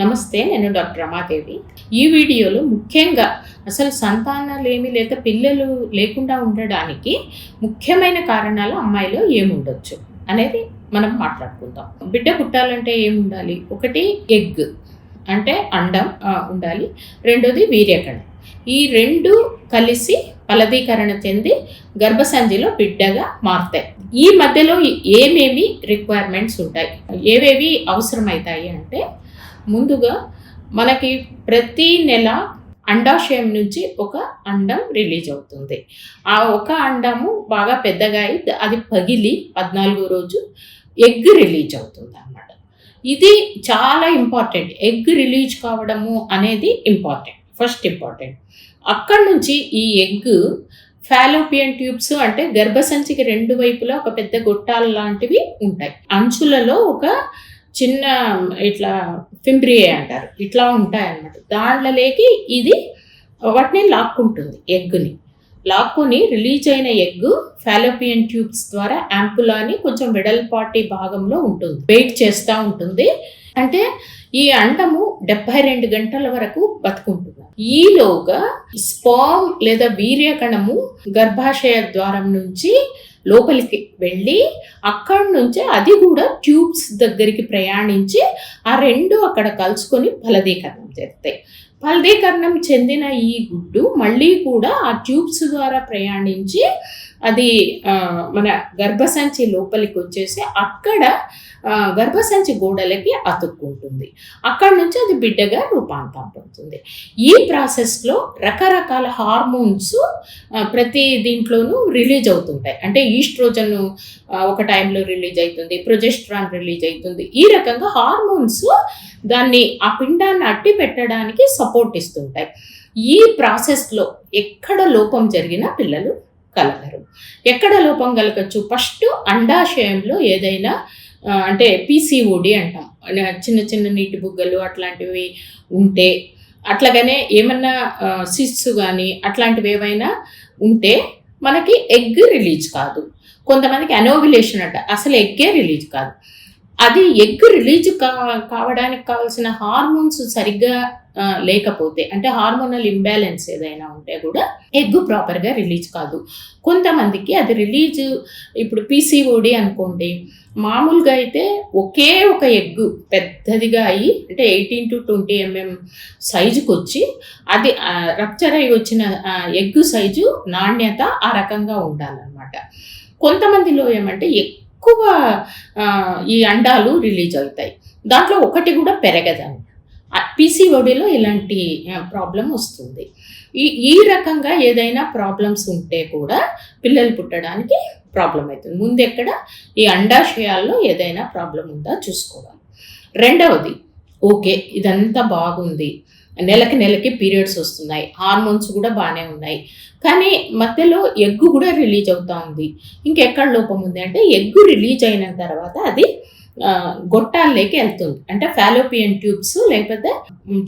నమస్తే నేను డాక్టర్ రమాదేవి. ఈ వీడియోలో ముఖ్యంగా అసలు సంతానాలేమి లేక పిల్లలు లేకుండా ఉండడానికి ముఖ్యమైన కారణాలు అమ్మాయిలో ఏముండొచ్చు అనేది మనం మాట్లాడుకుందాం. బిడ్డ పుట్టాలంటే ఏముండాలి? ఒకటి ఎగ్ అంటే అండం ఉండాలి. రెండోది వీర్యకణం. ఈ రెండు కలిసి ఫలదీకరణ చెంది గర్భసంధిలో బిడ్డగా మారుతాయి. ఈ మధ్యలో ఏమేమి రిక్వైర్మెంట్స్ ఉంటాయి? ఏవేవి అవసరమవుతాయి అంటే ముందుగా మనకి ప్రతి నెల అండాశయం నుంచి ఒక అండం రిలీజ్ అవుతుంది. ఆ ఒక అండము బాగా పెద్దగా అయి అది పగిలి పద్నాలుగో రోజు ఎగ్ రిలీజ్ అవుతుంది అన్నమాట. ఇది చాలా ఇంపార్టెంట్. ఎగ్ రిలీజ్ కావడము అనేది ఇంపార్టెంట్. First important. అక్కడి నుంచి ఈ ఎగ్ ఫాలోపియన్ ట్యూబ్స్ అంటే గర్భసంచికి రెండు వైపులా ఒక పెద్ద గొట్టాలు లాంటివి ఉంటాయి. అంచులలో ఒక చిన్న ఇట్లా ఫింబ్రియే అంటారు. ఇట్లా ఉంటాయి అన్నమాట దాంట్లోకి ఇది వాటిని లాక్కుంటుంది ఎగ్ని లాక్కొని రిలీజ్ అయిన ఎగ్ ఫాలోపియన్ ట్యూబ్స్ ద్వారా యాంపులాని కొంచెం వెడల్పాటి భాగంలో ఉంటుంది. వెయిట్ చేస్తూ ఉంటుంది. అంటే ఈ అండము డెబ్బై రెండు గంటల వరకు బతుకుంటుంది. ఈలోగా స్పామ్ లేదా వీర్యకణము గర్భాశయ ద్వారం నుంచి లోపలికి వెళ్ళి అక్కడి నుంచే అది కూడా ట్యూబ్స్ దగ్గరికి ప్రయాణించి ఆ రెండు అక్కడ కలుసుకొని ఫలదీకరణం చేస్తాయి. ఫలదీకరణం చెందిన ఈ గుడ్డు మళ్ళీ కూడా ఆ ట్యూబ్స్ ద్వారా ప్రయాణించి అది మన గర్భసంచి లోపలికి వచ్చేసి అక్కడ గర్భసంచి గోడలకి అతుక్కుంటుంది. అక్కడ నుంచి అది బిడ్డగా రూపాంతరం పొందుతుంది. ఈ ప్రాసెస్లో రకరకాల హార్మోన్స్ ప్రతి దీంట్లోనూ రిలీజ్ అవుతుంటాయి. అంటే ఈస్ట్రోజన్ ఒక టైంలో రిలీజ్ అవుతుంది ప్రొజెస్ట్రాన్ రిలీజ్ అవుతుంది. ఈ రకంగా హార్మోన్స్ దాన్ని ఆ పిండాన్ని అట్టి పెట్టడానికి సపోర్ట్ ఇస్తుంటాయి. ఈ ప్రాసెస్లో ఎక్కడ లోపం జరిగినా పిల్లలు కలగరు. ఎక్కడ లోపం కలగచ్చు? ఫస్ట్ అండాశయంలో ఏదైనా అంటే పీసీఓడి అంటాం. చిన్న చిన్న నీటి బుగ్గలు అట్లాంటివి ఉంటే అట్లాగనే ఏమన్నా సిస్ కానీ అట్లాంటివి ఏవైనా ఉంటే మనకి ఎగ్ రిలీజ్ కాదు. కొంతమందికి అనోవిలేషన్ అంట. అసలు ఎగ్గే రిలీజ్ కాదు. అది ఎగ్ రిలీజ్ కా కావడానికి కావాల్సిన హార్మోన్స్ సరిగ్గా లేకపోతే అంటే హార్మోనల్ ఇంబ్యాలెన్స్ ఏదైనా ఉంటే కూడా ఎగ్ ప్రాపర్గా రిలీజ్ కాదు. కొంతమందికి అది రిలీజ్ ఇప్పుడు పీసీఓడి అనుకోండి మామూలుగా అయితే ఒకే ఒక ఎగ్ పెద్దదిగా అయ్యి అంటే ఎయిటీన్ టు ట్వంటీ ఎంఎం సైజుకి వచ్చి అది రప్చర్ అయి వచ్చిన ఎగ్ సైజు నాణ్యత ఆ రకంగా ఉండాలన్నమాట. కొంతమందిలో ఏమంటే ఎక్కువ ఈ అండాలు రిలీజ్ అవుతాయి. దాంట్లో ఒకటి కూడా పెరగదు పీసీఓడిలో ఇలాంటి ప్రాబ్లం వస్తుంది. ఈ ఈ రకంగా ఏదైనా ప్రాబ్లమ్స్ ఉంటే కూడా పిల్లలు పుట్టడానికి ప్రాబ్లం అవుతుంది ముందు ఎక్కడ ఈ అండాశయాల్లో ఏదైనా ప్రాబ్లం ఉందా చూసుకోవాలి. రెండవది ఓకే ఇదంతా బాగుంది. నెలకి నెలకి పీరియడ్స్ వస్తున్నాయి. హార్మోన్స్ కూడా బాగానే ఉన్నాయి. కానీ మధ్యలో ఎగ్గు కూడా రిలీజ్ అవుతూ ఉంది. ఇంకెక్కడ లోపం ఉంది అంటే ఎగ్గు రిలీజ్ అయిన తర్వాత అది గొట్టాల్లోకి వెళ్తుంది. అంటే ఫాలోపియన్ ట్యూబ్స్ లేకపోతే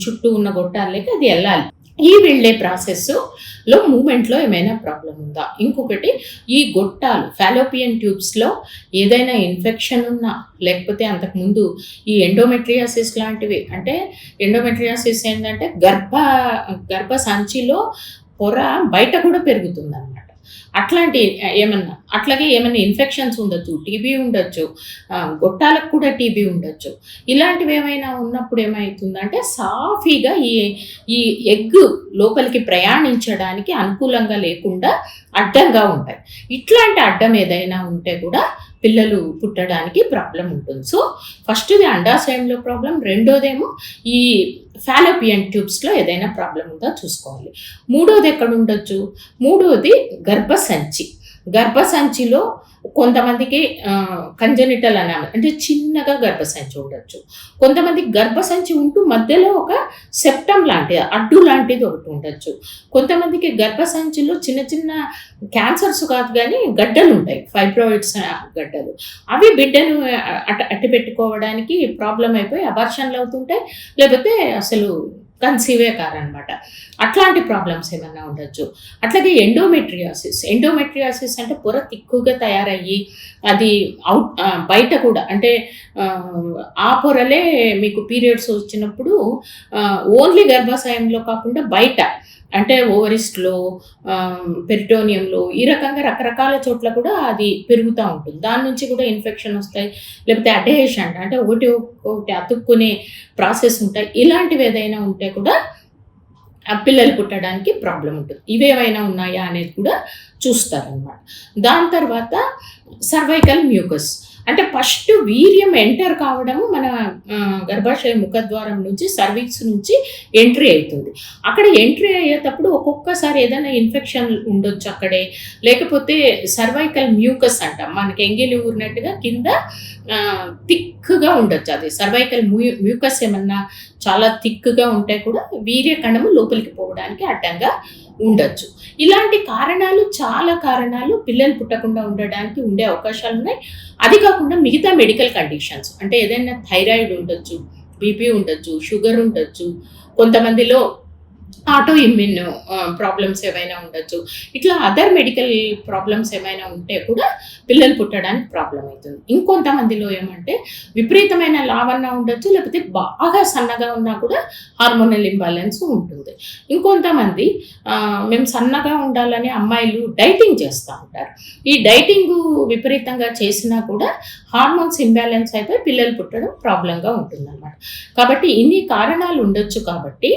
చుట్టూ ఉన్న గొట్టాల్లోకి అది వెళ్ళాలి. ఈ వెళ్ళే ప్రాసెస్లో మూమెంట్లో ఏమైనా ప్రాబ్లం ఉందా? ఇంకొకటి ఈ గొట్టాలు ఫాలోపియన్ ట్యూబ్స్లో ఏదైనా ఇన్ఫెక్షన్ ఉన్నా లేకపోతే అంతకుముందు ఈ ఎండోమెట్రియాసిస్ లాంటివి అంటే ఎండోమెట్రియాసిస్ ఏంటంటే గర్భ గర్భ సంచిలో పొర బయట కూడా పెరుగుతుందన్నమాట. అట్లాంటి ఏమన్నా అట్లాగే ఏమైనా ఇన్ఫెక్షన్స్ ఉండొచ్చు టీబీ ఉండొచ్చు గొట్టాలకు కూడా టీబీ ఉండొచ్చు. ఇలాంటివి ఏమైనా ఉన్నప్పుడు ఏమవుతుందంటే సాఫీగా ఈ ఈ ఎగ్ లోపలికి ప్రయాణించడానికి అనుకూలంగా లేకుండా అడ్డంగా ఉంటాయి. ఇట్లాంటి అడ్డం ఏదైనా ఉంటే కూడా పిల్లలు పుట్టడానికి ప్రాబ్లం ఉంటుంది. సో ఫస్ట్ది అండాశయంలో ప్రాబ్లం రెండోదేమో ఈ ఫాలోపియన్ ట్యూబ్స్లో ఏదైనా ప్రాబ్లం ఉందో చూసుకోవాలి. మూడోది ఎక్కడ ఉండొచ్చు? మూడోది గర్భసంచి. గర్భసంచిలో కొంతమందికి కంజనిటల్ అన అంటే చిన్నగా గర్భసంచి ఉండొచ్చు. కొంతమందికి గర్భసంచి ఉంటూ మధ్యలో ఒక సెప్టమ్ లాంటిది అడ్డు లాంటిది ఒకటి ఉండొచ్చు. కొంతమందికి గర్భసంచిలో చిన్న చిన్న క్యాన్సర్స్ కాదు కానీ గడ్డలు ఉంటాయి. ఫైబ్రాయిడ్స్ గడ్డలు. అవి బిడ్డను అట్ట అట్టి పెట్టుకోవడానికి ప్రాబ్లం అయిపోయి అబార్షన్లు అవుతుంటాయి. లేకపోతే అసలు కన్సీవే కారనమాట అట్లాంటి ప్రాబ్లమ్స్ ఏమైనా ఉండొచ్చు. అట్లాగే ఎండోమెట్రియాసిస్. ఎండోమెట్రియాసిస్ అంటే పొర తిక్కుగా తయారయ్యి అది అవుట్ బయట కూడా అంటే ఆ పొరలే మీకు పీరియడ్స్ వచ్చినప్పుడు ఓన్లీ గర్భాశయంలో కాకుండా బయట అంటే ఓవరిస్ట్లో పెరిటోనియంలో ఈ రకంగా రకరకాల చోట్ల కూడా అది పెరుగుతూ ఉంటుంది. దాని నుంచి కూడా ఇన్ఫెక్షన్ వస్తాయి. లేకపోతే అడేషన్ అంటే ఒకటి ఒకటి అతుక్కునే ప్రాసెస్ ఉంటాయి. ఇలాంటివి ఏదైనా ఉంటే కూడా ఆ పిల్లలు పుట్టడానికి ప్రాబ్లం ఉంటుంది. ఇవేవైనా ఉన్నాయా అనేది కూడా చూస్తారనమాట. దాని తర్వాత సర్వైకల్ మ్యూకస్. అంటే ఫస్ట్ వీర్యం ఎంటర్ కావడము మన గర్భాశయ ముఖద్వారం నుంచి సర్వీక్స్ నుంచి ఎంట్రీ అవుతుంది. అక్కడ ఎంట్రీ అయ్యేటప్పుడు ఒక్కొక్కసారి ఏదైనా ఇన్ఫెక్షన్ ఉండొచ్చు అక్కడే. లేకపోతే సర్వైకల్ మ్యూకస్ అంటాం. మనకి ఎంగిలి ఊరినట్టుగా కింద థిక్గా ఉండొచ్చు అది. సర్వైకల్ మ్యూ మ్యూకస్ ఏమన్నా చాలా థిక్గా ఉంటే కూడా వీర్యకణము లోపలికి పోవడానికి అడ్డంగా ఉండొచ్చు. ఇలాంటి కారణాలు చాలా కారణాలు పిల్లలు పుట్టకుండా ఉండడానికి ఉండే అవకాశాలు ఉన్నాయి. అది కాకుండా మిగతా మెడికల్ కండిషన్స్. అంటే ఏదైనా థైరాయిడ్ ఉండొచ్చు బీపీ ఉండొచ్చు షుగర్ ఉండొచ్చు కొంతమందిలో ఆటో ఇమ్యూన్ ప్రాబ్లమ్స్ ఏమైనా ఉండొచ్చు. ఇట్లా అదర్ మెడికల్ ప్రాబ్లమ్స్ ఏమైనా ఉంటే కూడా పిల్లలు పుట్టడానికి ప్రాబ్లం అవుతుంది. ఇంకొంతమందిలో ఏమంటే విపరీతమైన లావన్న ఉండొచ్చు లేకపోతే బాగా సన్నగా ఉన్నా కూడా హార్మోనల్ ఇంబ్యాలెన్స్ ఉంటుంది. ఇంకొంతమంది మేము సన్నగా ఉండాలని అమ్మాయిలు డైటింగ్ చేస్తూ ఉంటారు. ఈ డైటింగ్ విపరీతంగా చేసినా కూడా హార్మోన్స్ ఇంబ్యాలెన్స్ అయిపోయి పిల్లలు పుట్టడం ప్రాబ్లంగా ఉంటుంది అనమాట కాబట్టి ఇన్ని కారణాలు ఉండొచ్చు కాబట్టి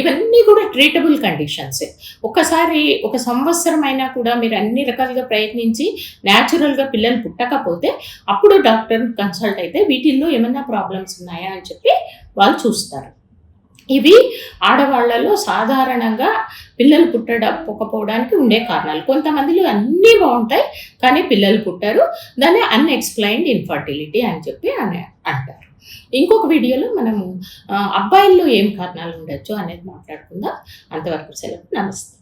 ఇవన్నీ ఇవన్నీ కూడా ట్రీటబుల్ కండిషన్సే ఒకసారి ఒక సంవత్సరం అయినా కూడా మీరు అన్ని రకాలుగా ప్రయత్నించి న్యాచురల్గా పిల్లలు పుట్టకపోతే అప్పుడు డాక్టర్ని కన్సల్ట్ అయితే వీటిల్లో ఏమైనా ప్రాబ్లమ్స్ ఉన్నాయా అని చెప్పి వాళ్ళు చూస్తారు. ఇవి ఆడవాళ్ళలో సాధారణంగా పిల్లలు పుట్టకపోవడానికి ఉండే కారణాలు. కొంతమందిలో అన్నీ బాగుంటాయి కానీ పిల్లలు పుట్టారు. దాన్ని అన్ఎక్స్ప్లెయిన్డ్ ఇన్ఫర్టిలిటీ అని చెప్పి అని అంటారు. ఇంకొక వీడియోలో మనము అబ్బాయిల్లో ఏం కారణాలు ఉండొచ్చు అనేది మాట్లాడుకుందాం. అంతవరకు సెలవు. నమస్తే.